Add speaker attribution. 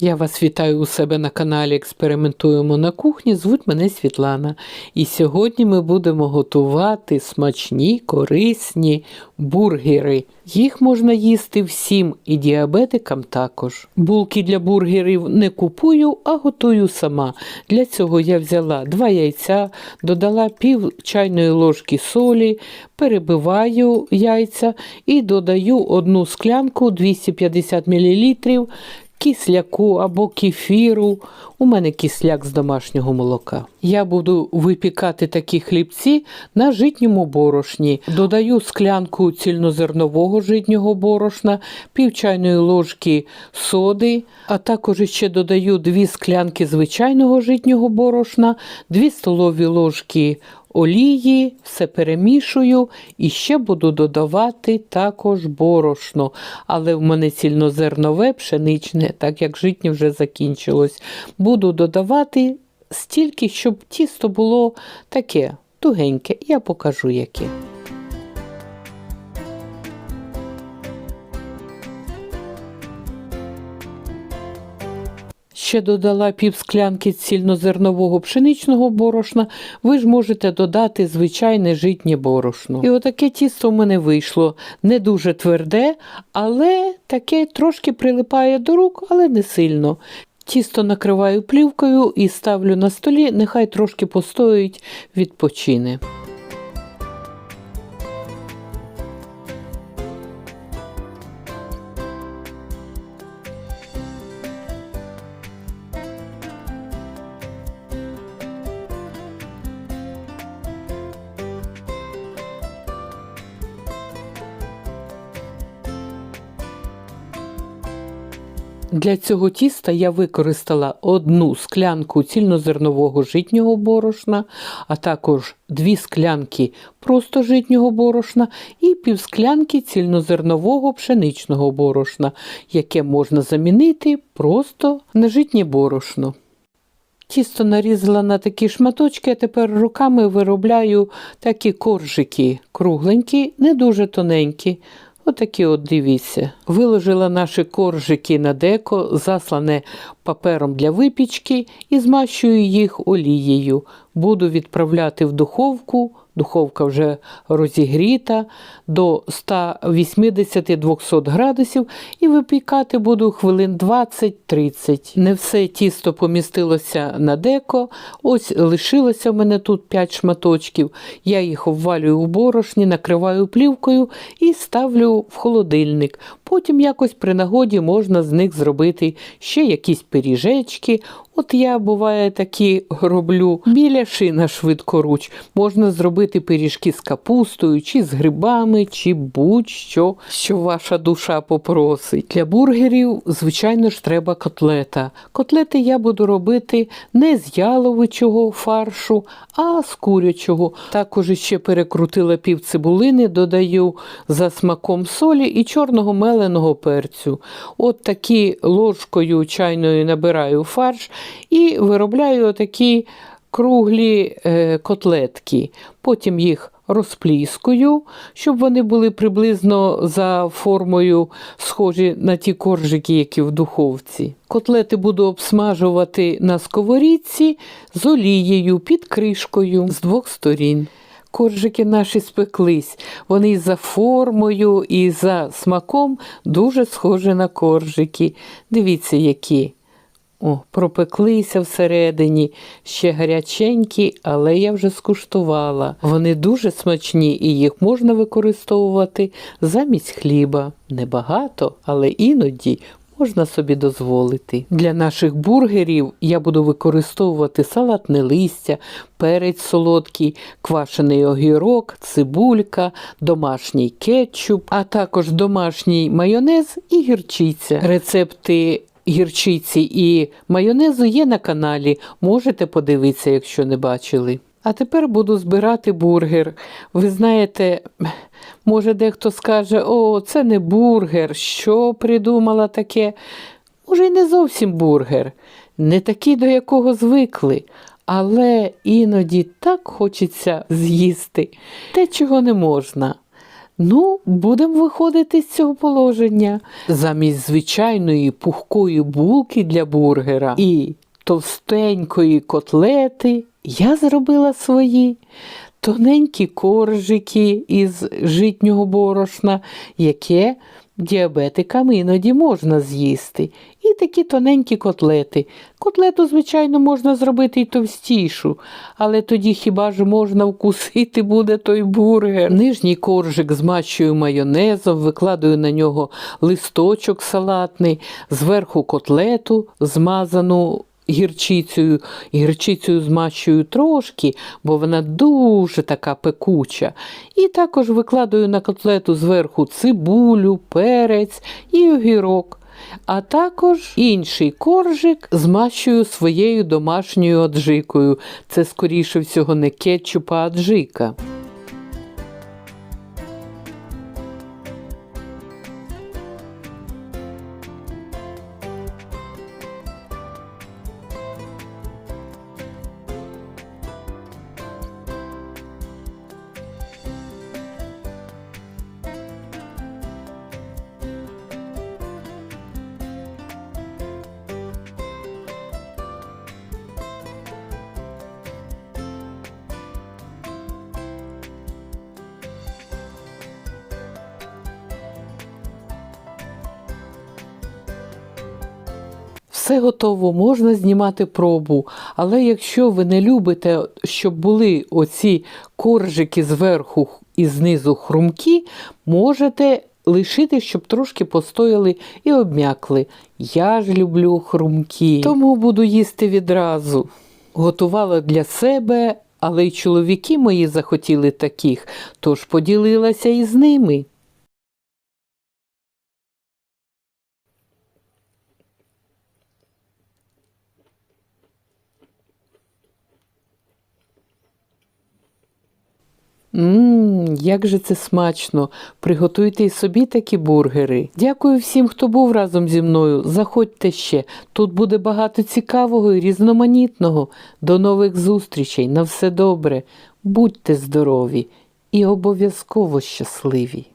Speaker 1: Я вас вітаю у себе на каналі Експериментуємо на кухні. Звуть мене Світлана. І сьогодні ми будемо готувати смачні, корисні бургери. Їх можна їсти всім і діабетикам також. Булки для бургерів не купую, а готую сама. Для цього я взяла два яйця, додала пів чайної ложки солі, перебиваю яйця і додаю одну склянку 250 мл кисляку або кефіру. У мене кисляк з домашнього молока. Я буду випікати такі хлібці на житньому борошні. Додаю склянку цільнозернового житнього борошна, пів чайної ложки соди, а також ще додаю дві склянки звичайного житнього борошна, дві столові ложки олії, все перемішую і ще буду додавати також борошно. Але в мене цільнозернове, пшеничне, так як житнє вже закінчилось. Буду додавати стільки, щоб тісто було таке тугеньке. Я покажу яке. Ще додала пів склянки цільнозернового пшеничного борошна. Ви ж можете додати звичайне житнє борошно. І отаке тісто в мене вийшло. Не дуже тверде, але таке трошки прилипає до рук, але не сильно. Тісто накриваю плівкою і ставлю на столі, нехай трошки постоїть, відпочине. Для цього тіста я використала одну склянку цільнозернового житнього борошна, а також дві склянки просто житнього борошна і півсклянки цільнозернового пшеничного борошна, яке можна замінити просто на житнє борошно. Тісто нарізала на такі шматочки, а тепер руками виробляю такі коржики кругленькі, не дуже тоненькі. Отакі от дивіться. Виложила наші коржики на деко, заслане папером для випічки і змащую їх олією. Буду відправляти в духовку. Духовка вже розігріта до 180-200 градусів і випікати буду хвилин 20-30. Не все тісто помістилося на деко. Ось лишилося в мене тут 5 шматочків. Я їх обвалюю в борошні, накриваю плівкою і ставлю в холодильник. Потім якось при нагоді можна з них зробити ще якісь пиріжечки. От я, буває, такі роблю біля шина швидкоруч. Можна зробити пиріжки з капустою, чи з грибами, чи будь-що, що ваша душа попросить. Для бургерів, звичайно ж, треба котлета. Котлети я буду робити не з яловичого фаршу, а з курячого. Також ще перекрутила пів цибулини, додаю за смаком солі і чорного меленого перцю. От такі ложкою чайною набираю фарш і виробляю такі круглі е, котлетки. Потім їх розпліскую, щоб вони були приблизно за формою схожі на ті коржики, які в духовці. Котлети буду обсмажувати на сковорідці з олією під кришкою з двох сторін. Коржики наші спеклись. Вони за формою, і за смаком дуже схожі на коржики. Дивіться, які. О, пропеклися всередині, ще гаряченькі, але я вже скуштувала. Вони дуже смачні і їх можна використовувати замість хліба. Небагато, але іноді можна собі дозволити. Для наших бургерів я буду використовувати салатне листя, перець солодкий, квашений огірок, цибулька, домашній кетчуп, а також домашній майонез і гірчиця. Рецепти гірчиці і майонезу є на каналі. Можете подивитися, якщо не бачили. А тепер буду збирати бургер. Ви знаєте, може дехто скаже, о, це не бургер, що придумала таке. Може, й не зовсім бургер, не такий, до якого звикли. Але іноді так хочеться з'їсти те, чого не можна. Ну, будемо виходити з цього положення. Замість звичайної пухкої булки для бургера і товстенької котлети я зробила свої тоненькі коржики із житнього борошна, яке діабетикам іноді можна з'їсти. І такі тоненькі котлети. Котлету, звичайно, можна зробити і товстішу, але тоді хіба ж можна вкусити буде той бургер. Нижній коржик змащую майонезом, викладаю на нього листочок салатний, зверху котлету змазану гірчицею. Гірчицею змащую трошки, бо вона дуже така пекуча. І також викладаю на котлету зверху цибулю, перець і огірок. А також інший коржик змащую своєю домашньою аджикою. Це, скоріше всього, не кетчуп, а аджика. Все готово, можна знімати пробу. Але якщо ви не любите, щоб були оці коржики зверху і знизу хрумкі, можете лишити, щоб трошки постояли і обм'якли. Я ж люблю хрумкі, тому буду їсти відразу. Готувала для себе, але й чоловіки мої захотіли таких, тож поділилася із ними. Ммм, як же це смачно! Приготуйте й собі такі бургери. Дякую всім, хто був разом зі мною. Заходьте ще. Тут буде багато цікавого і різноманітного. До нових зустрічей. На все добре. Будьте здорові і обов'язково щасливі.